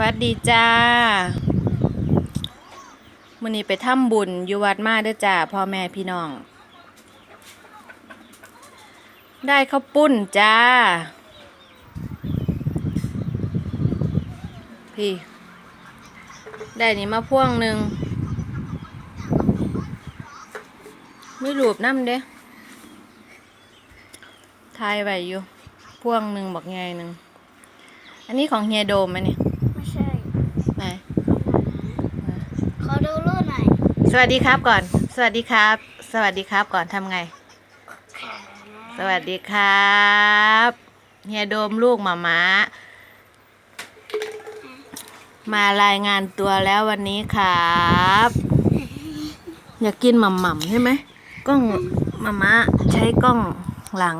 วัสดีจ้ามื้อนี้ไปทำบุญอยู่วัดมาเด้อจ้าพ่อแม่พี่น้อง ได้ข้าวปุ้นจ้า พี่ ได้นี่มาพ่วงหนึ่งไม่หลูบน้ำเด้ทายไว้อยู่ พ่วงหนึ่งบอกไงหนึ่งอันนี้ของเฮียโดมไหมเนี่ย ไม่ใช่ ไหน ขอดูรูปหน่อย สวัสดีครับก่อน สวัสดีครับ สวัสดีครับก่อนทำไง สวัสดีครับเฮียโดมลูกหมาม้ามารายงานตัวแล้ววันนี้ครับ อยากกินหม่ำๆใช่ไหมกล้องหมามาใช้กล้องหลัง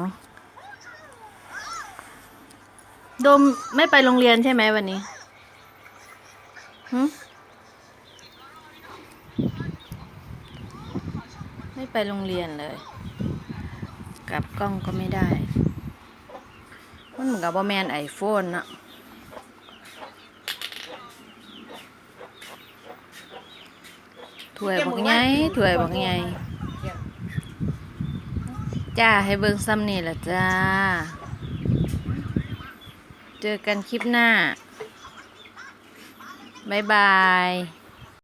โดมไม่ไปโรงเรียนใช่ไหมวันนี้ ไม่ไปโรงเรียนเลย กลับกล้องก็ไม่ได้ มันเหมือนกับว่าแมนไอโฟนอะถ้วยบอกไงถ้วยบอกไงจ้า ให้เบิ่งซ้ำนี่ละจ้า เจอกันคลิปหน้า บ๊ายบาย